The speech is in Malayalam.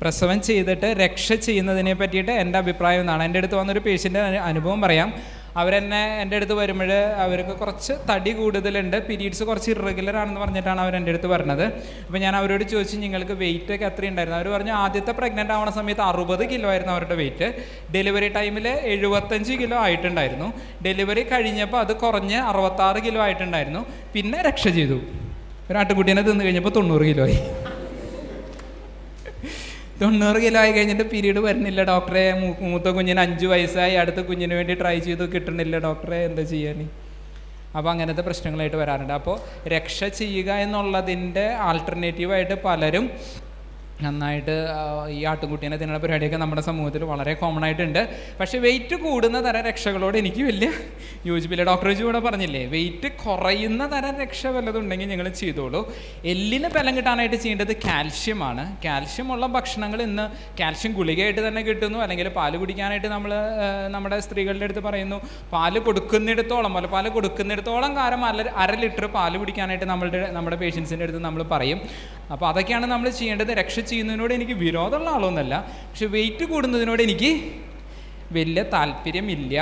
പ്രസവം ചെയ്തിട്ട് രക്ഷ ചെയ്യുന്നതിനെ പറ്റിയിട്ട് എന്റെ അഭിപ്രായം എന്നാണ്. എന്റെ അടുത്ത് വന്നൊരു പേഷ്യന്റെ അനുഭവം പറയാം. അവരെന്നെ എന്റെ അടുത്ത് വരുമ്പോൾ അവർക്ക് കുറച്ച് തടി കൂടുതലുണ്ട്. പീരീഡ്സ് കുറച്ച് ഇറഗുലർ ആണെന്ന് പറഞ്ഞിട്ടാണ് അവർ എന്റെ അടുത്ത് പറഞ്ഞത്. അപ്പോൾ ഞാൻ അവരോട് ചോദിച്ചു നിങ്ങൾക്ക് വെയിറ്റ് ഒക്കെ എത്ര ഉണ്ടായിരുന്നു? അവർ പറഞ്ഞു ആദ്യത്തെ പ്രഗ്നന്റ് ആവുന്ന സമയത്ത് അറുപത് കിലോ ആയിരുന്നു അവരുടെ വെയിറ്റ് ഡെലിവറി ടൈമിൽ എഴുപത്തഞ്ച് കിലോ ആയിട്ടുണ്ടായിരുന്നു. ഡെലിവറി കഴിഞ്ഞപ്പോൾ അത് കുറഞ്ഞ് അറുപത്താറ് കിലോ ആയിട്ടുണ്ടായിരുന്നു. പിന്നെ രക്ഷ ചെയ്തു. ഒരു ആട്ടുകുട്ടീനെ തിന്നു കഴിഞ്ഞപ്പോൾ തൊണ്ണൂറ് കിലോ ആയി. തൊണ്ണൂറ് കിലോ ആയി കഴിഞ്ഞിട്ട് പീരീഡ് വരുന്നില്ല. ഡോക്ടറെ മൂത്ത കുഞ്ഞിന് അഞ്ച് വയസ്സായി. അടുത്ത കുഞ്ഞിന് വേണ്ടി ട്രൈ ചെയ്തു കിട്ടണില്ല. ഡോക്ടറെ എന്താ ചെയ്യാൻ അപ്പോൾ അങ്ങനത്തെ പ്രശ്നങ്ങളായിട്ട് വരാറുണ്ട്. അപ്പോൾ രക്ഷ ചെയ്യുക എന്നുള്ളതിന്റെ ആൾട്ടർനേറ്റീവായിട്ട് പലരും നന്നായിട്ട് ഈ ആട്ടുംകുട്ടീനെ തിന്നുള്ള പരിപാടിയൊക്കെ നമ്മുടെ സമൂഹത്തിൽ വളരെ കോമൺ ആയിട്ടുണ്ട്. പക്ഷേ വെയിറ്റ് കൂടുന്ന തരം രക്ഷകളോട് എനിക്ക് വലിയ യോജിപ്പില്ല. ഡോക്ടർ ജി കൂടെ പറഞ്ഞില്ലേ വെയിറ്റ് കുറയുന്ന തരം രക്ഷ വല്ലതുണ്ടെങ്കിൽ ഞങ്ങൾ ചെയ്തോളൂ. എല്ലിന് ബലം കിട്ടാനായിട്ട് ചെയ്യേണ്ടത് കാൽഷ്യമാണ് കാൽഷ്യം ഉള്ള ഭക്ഷണങ്ങൾ ഇന്ന് കാൽഷ്യം ഗുളികയായിട്ട് തന്നെ കിട്ടുന്നു. അല്ലെങ്കിൽ പാൽ കുടിക്കാനായിട്ട് നമ്മൾ നമ്മുടെ സ്ത്രീകളുടെ അടുത്ത് പറയുന്നു പാൽ കൊടുക്കുന്നിടത്തോളം പോലെ പാൽ കൊടുക്കുന്നിടത്തോളം കാലം അര അര ലിറ്റർ പാൽ കുടിക്കാനായിട്ട് നമ്മളുടെ നമ്മുടെ പേഷ്യൻസിന്റെ അടുത്ത് നമ്മൾ പറയും. അപ്പോൾ അതൊക്കെയാണ് നമ്മൾ ചെയ്യേണ്ടത്. രക്ഷ ചെയ്യുന്നതിനോട് എനിക്ക് വിരോധമുള്ള ആളൊന്നുമല്ല. പക്ഷെ വെയിറ്റ് കൂടുന്നതിനോട് എനിക്ക് വലിയ താല്പര്യമില്ല.